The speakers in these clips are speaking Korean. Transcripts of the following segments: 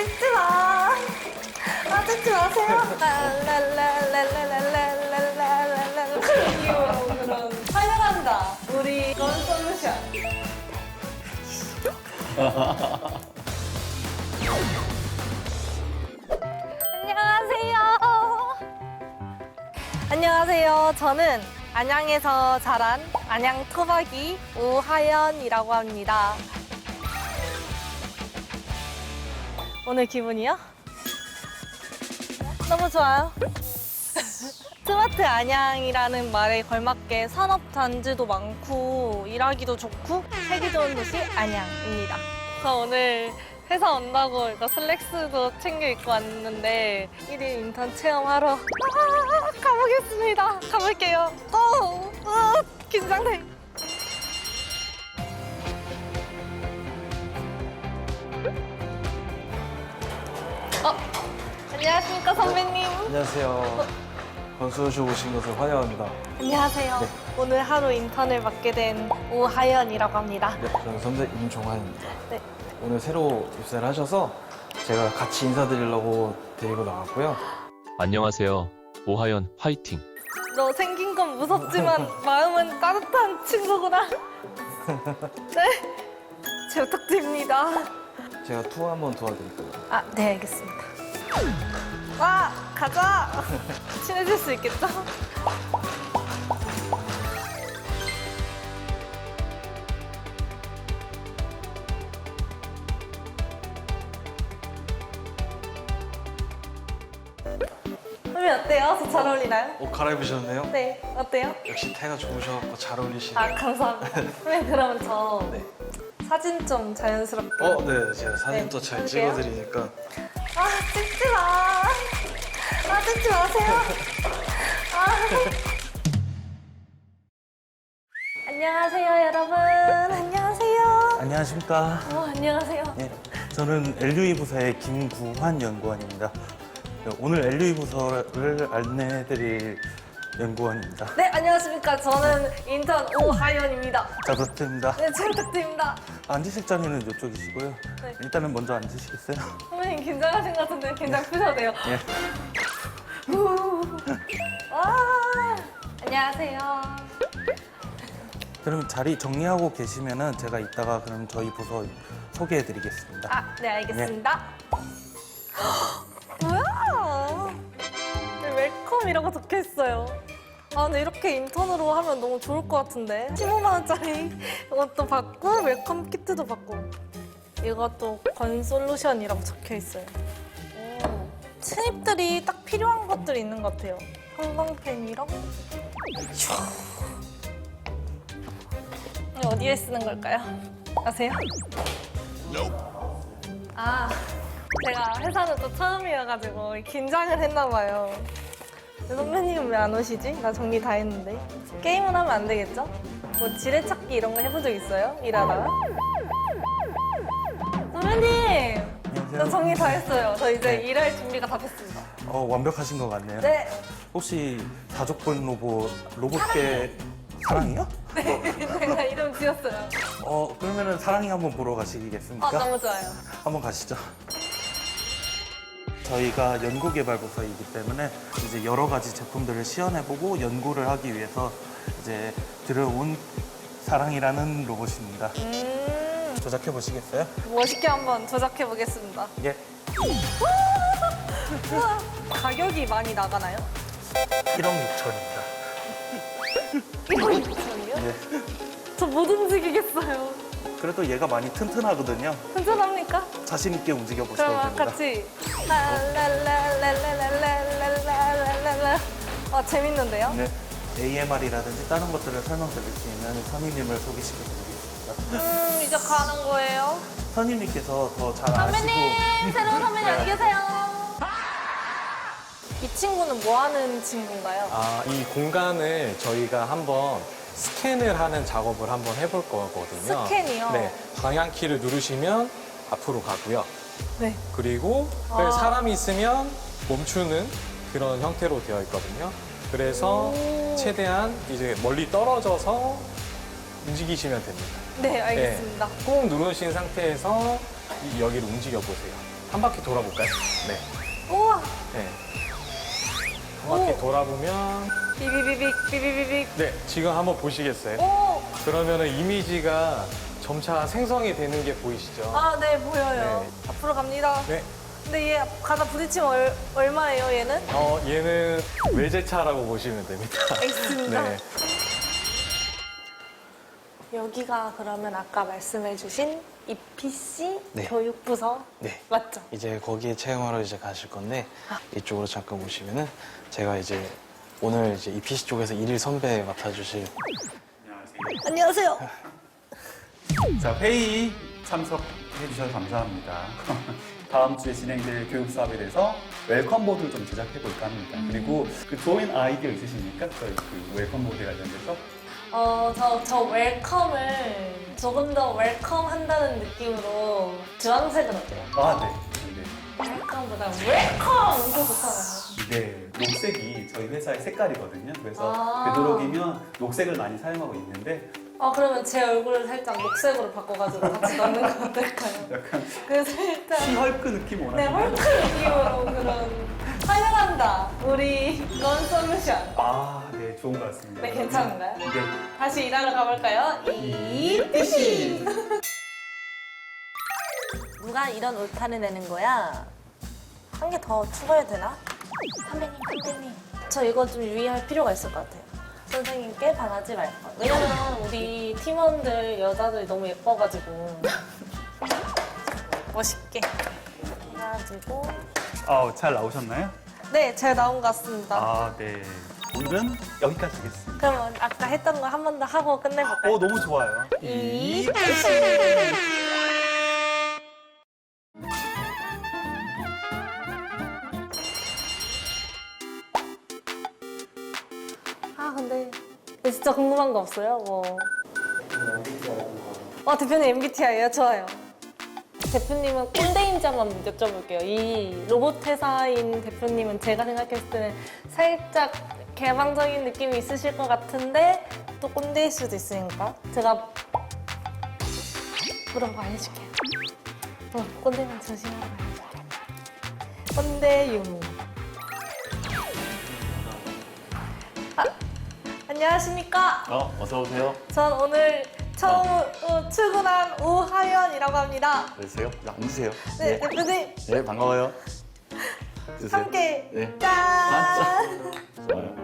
찍지 마. 아, 찍지 마세요. 랄랄랄랄랄랄랄랄랄랄랄. 그런 환영한다. 우리 건 솔루션. 안녕하세요. 안녕하세요. 저는 안양에서 자란 안양 토박이 오하연이라고 합니다. 오늘 기분이요? 너무 좋아요. 스마트 안양이라는 말에 걸맞게 산업 단지도 많고 일하기도 좋고 살기 좋은 도시 안양입니다. 저 오늘 회사 온다고 이거 슬랙스도 챙겨 입고 왔는데 1일 인턴 체험하러 아, 가보겠습니다. 가볼게요. 어, 어, 긴장돼. 안녕하십니까 선배님. 안녕하세요. 건수호쇼 오신 것을 환영합니다. 안녕하세요. 네. 오늘 하루 인턴을 맡게 된 오하연이라고 합니다. 네, 저는 선배 임종환입니다. 네. 오늘 새로 입사를 하셔서 제가 같이 인사드리려고 데리고 나왔고요. 안녕하세요. 오하연 화이팅. 너 생긴 건 무섭지만 마음은 따뜻한 친구구나. 네. 잘 부탁드립니다. 제가 투어 한번 도와드릴게요. 아, 네, 알겠습니다. 와, 가자. 친해질 수 있겠죠? 선배 어때요? 저 잘 어울리나요? 옷 갈아입으셨네요? 네, 어때요? 역시 태가 좋으셔서 잘 어울리시네요. 아, 감사합니다. 선배 그러면 저 네. 사진 좀 자연스럽게. 어, 네. 제가 사진 네, 또잘 찍을게요. 찍어드리니까. 아, 찍지 마. 아, 찍지 마세요. 아. 안녕하세요, 여러분. 안녕하세요. 안녕하십니까. 어, 안녕하세요. 예, 저는 LUE 부서의 김구환 연구원입니다. 네, 오늘 LUE 부서를 안내해드릴 연구원입니다. 네, 안녕하십니까. 저는 인턴 오하연입니다. 자, 부탁드립니다. 네, 잘 부탁드립니다. 앉으실 자리는 이쪽이시고요. 네. 일단은 먼저 앉으시겠어요? 선배님 긴장하신 것 같은데 긴장 푸셔도 돼요. 예. 와, 안녕하세요. 그럼 자리 정리하고 계시면은 제가 이따가 그럼 저희 부서 소개해드리겠습니다. 아, 네, 알겠습니다. 뭐야? 네, 웰컴이라고 적혀 있어요. 아, 근데 이렇게 인턴으로 하면 너무 좋을 것 같은데. 15만 원짜리 이것도 받고 웰컴 키트도 받고. 이것도 건솔루션이라고 적혀 있어요. 오. 신입들이 딱 필요한 것들이 있는 것 같아요. 형광펜이랑. 어디에 쓰는 걸까요? 아세요? 아, 제가 회사는 또 처음이어가지고 긴장을 했나 봐요. 근데 선배님은 왜안 오시지? 나 정리 다 했는데. 게임은 하면 안 되겠죠? 뭐 지뢰찾기 이런 거 해본 적 있어요? 일하다가? 선배님! 저 안녕하세요. 정리 다 했어요. 저 이제 네. 일할 준비가 다 됐습니다. 어, 완벽하신 것 같네요. 네. 혹시 가족본 로봇, 로봇계 사랑이요? 제가 이름 지었어요. 어, 그러면은 사랑이 한번 보러 아, 가시겠습니까? 너무 좋아요. 한번 가시죠. 저희가 연구개발 부서이기 때문에 이제 여러 가지 제품들을 시연해보고 연구를 하기 위해서 이제 들어온 사랑이라는 로봇입니다. 음, 조작해 보시겠어요? 멋있게 한번 조작해 보겠습니다. 예. 우와, 가격이 많이 나가나요? 1억 6천입니다. 1억 6천이요? 예. 저 못 움직이겠어요. 그래도 얘가 많이 튼튼하거든요. 괜찮합니까? 자신 있게 움직여 보셔도 됩니다. 같이 아 재밌는데요? 네. AMR이라든지 다른 것들을 설명드릴 수 있는 선임님을 소개시켜 드리겠습니다. 음 이제 가는 거예요. 선임님께서 더 잘 아시고 선배님 새로운 선배님 네. 안녕히 계세요. 이 친구는 뭐 하는 친구인가요? 아, 이 공간을 저희가 한번 스캔을 하는 작업을 한번 해볼 거거든요. 스캔이요? 네. 방향키를 누르시면 앞으로 가고요. 네. 그리고 아. 사람이 있으면 멈추는 그런 형태로 되어 있거든요. 그래서 오. 최대한 이제 멀리 떨어져서 움직이시면 됩니다. 네 알겠습니다. 꾹 누르신 상태에서 이- 여기를 움직여 보세요. 한 바퀴 돌아볼까요? 네. 우와! 네. 한 바퀴 오. 돌아보면 비비비빅, 비비비빅. 네, 지금 한번 보시겠어요? 오! 그러면은 이미지가 점차 생성이 되는 게 보이시죠? 아, 네, 보여요. 네. 앞으로 갑니다. 네. 근데 얘 가다 부딪히면 얼, 얼마예요, 얘는? 어, 얘는 외제차라고 보시면 됩니다. 알겠습니다. 네. 여기가 그러면 아까 말씀해주신 EPC 네. 교육부서 네. 맞죠? 이제 거기에 체험하러 이제 가실 건데 이쪽으로 잠깐 오시면은 제가 이제 오늘 이제 EPC 쪽에서 일일 선배 맡아주실 안녕하세요. 자, 회의 참석해 주셔서 감사합니다. 다음 주에 진행될 교육 사업에 대해서 웰컴 보드를 좀 제작해 볼까 합니다. 그리고 그 좋은 아이디어 있으십니까? 저희 그 웰컴 보드에 관련돼서? 어, 저, 저 웰컴을 조금 더 웰컴 한다는 느낌으로 주황색은 어때요? 아, 네. 웰컴보다 웰컴! 이거 좋잖아요. 네. 네. 녹색이 저희 회사의 색깔이거든요. 그래서 아. 되도록이면 녹색을 많이 사용하고 있는데 아, 그러면 제 얼굴을 살짝 녹색으로 바꿔가지고 같이 넣는 거 어떨까요? 약간 그래서 일단 시헐크 느낌 네, 원하시나요? 헐크 느낌으로 그런 환영한다. 우리 넌 솔루션. 아, 네. 좋은 것 같습니다. 네, 괜찮은가요? 네. 다시 일하러 가볼까요? 이피시 누가 이런 울타를 내는 거야? 한 개 더 추가해야 되나? 선배님, 선배님. 저 이거 좀 유의할 필요가 있을 것 같아요. 선생님께 반하지 말 것. 왜냐면 우리 팀원들 여자들이 너무 예뻐가지고 멋있게 해가지고 아, 잘 나오셨나요? 네, 잘 나온 것 같습니다. 아, 네. 오늘은 여기까지 하겠습니다. 그럼 아까 했던 거 한 번 더 하고 끝내볼까요? 어, 너무 좋아요. 이피 아 근데 진짜 궁금한 거 없어요? 뭐. 어 대표님 MBTI요? 좋아요. 대표님은 꼰대인지 한번 여쭤볼게요. 이 로봇 회사인 대표님은 제가 생각했을 때는 살짝 개방적인 느낌이 있으실 것 같은데 또 꼰대일 수도 있으니까 제가 물어봐 알려줄게요. 어, 꼰대는 조심하라 알려줄게요. 꼰대 유무. 안녕하십니까? 어, 어서 오세요. 전 오늘 처음 어, 출근한 우하연이라고 합니다. 그러세요? 자, 앉으세요. 네, 대표님 네, 반가워요. 드세요. 함께 네. 짠! 아, 좋아요.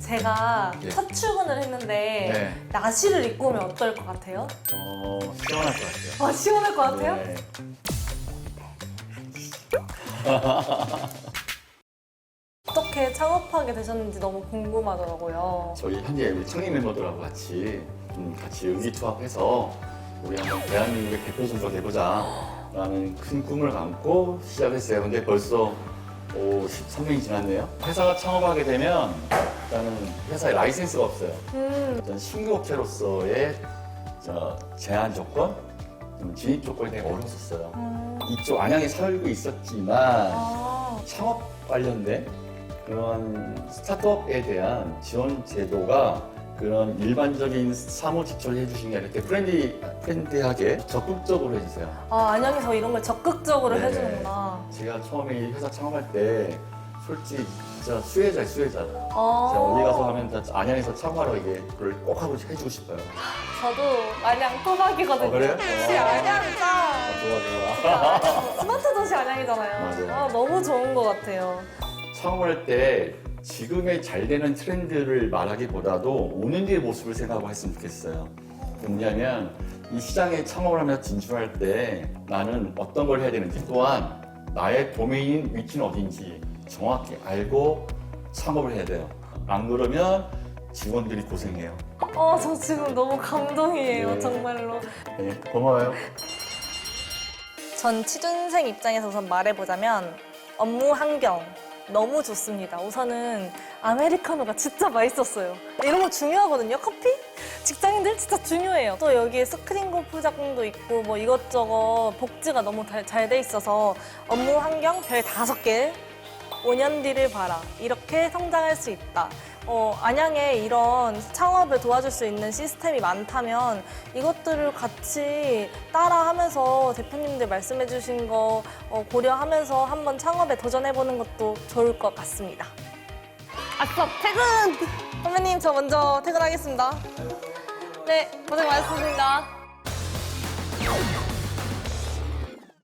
제가 네. 첫 출근을 했는데 네. 나시를 입고 오면 어떨 것 같아요? 어, 시원할 것 같아요. 아 시원할 것 같아요? 네. 어떻게 창업하게 되셨는지 너무 궁금하더라고요. 저희 현재 우리 창립 멤버들하고 같이 좀 같이 의기투합해서 우리 한번 대한민국의 대표 선수가 돼보자 라는 큰 꿈을 안고 시작했어요. 근데 벌써 오, 13년이 지났네요. 회사가 창업하게 되면 일단은 회사에 라이센스가 없어요. 음, 일단 신규업체로서의 저 제한 조건, 좀 진입 조건이 되게 어려웠었어요. 음. 이쪽 안양에 살고 있었지만 아, 창업 관련된 그런 스타트업에 대한 지원 제도가 그런 일반적인 사무 직전을 해주신 게 아니라 이렇게 프렌디, 프렌디하게 적극적으로 해주세요. 아, 안양에서 이런 걸 적극적으로 네. 해주는구나. 제가 처음에 이 회사 창업할 때 솔직히 진짜 수혜자. 제가 아, 어디 가서 하면 안양에서 창업하러 이게 그걸 꼭 하고 해주고 싶어요. 저도 안양 토박이거든요. 어, 그래요? 혹시 어. 안양 짱! 아, 좋아, 좋아. 스마트 도시 안양이잖아요. 맞아요. 아, 너무 좋은 것 같아요. 창업할 때 지금의 잘 되는 트렌드를 말하기보다도 오는 뒤의 모습을 생각하고 했으면 좋겠어요. 뭐냐면 이 시장에 창업을 하면서 진출할 때 나는 어떤 걸 해야 되는지 또한 나의 도메인 위치는 어딘지 정확히 알고 창업을 해야 돼요. 안 그러면 직원들이 고생해요. 어, 저 지금 너무 감동이에요, 네. 정말로. 네, 고마워요. 전 취준생 입장에서 우선 말해보자면 업무 환경 너무 좋습니다. 우선은 아메리카노가 진짜 맛있었어요. 이런 거 중요하거든요. 커피? 직장인들 진짜 중요해요. 또 여기에 스크린 골프 장도 있고 뭐 이것저것 복지가 너무 잘 돼 있어서 업무 환경 별 다섯 개 5년 뒤를 봐라. 이렇게 성장할 수 있다. 어, 안양에 이런 창업을 도와줄 수 있는 시스템이 많다면 이것들을 같이 따라하면서 대표님들 말씀해주신 거 어, 고려하면서 한번 창업에 도전해보는 것도 좋을 것 같습니다. 아싸 퇴근! 선배님 저 먼저 퇴근하겠습니다. 네 고생 많으셨습니다.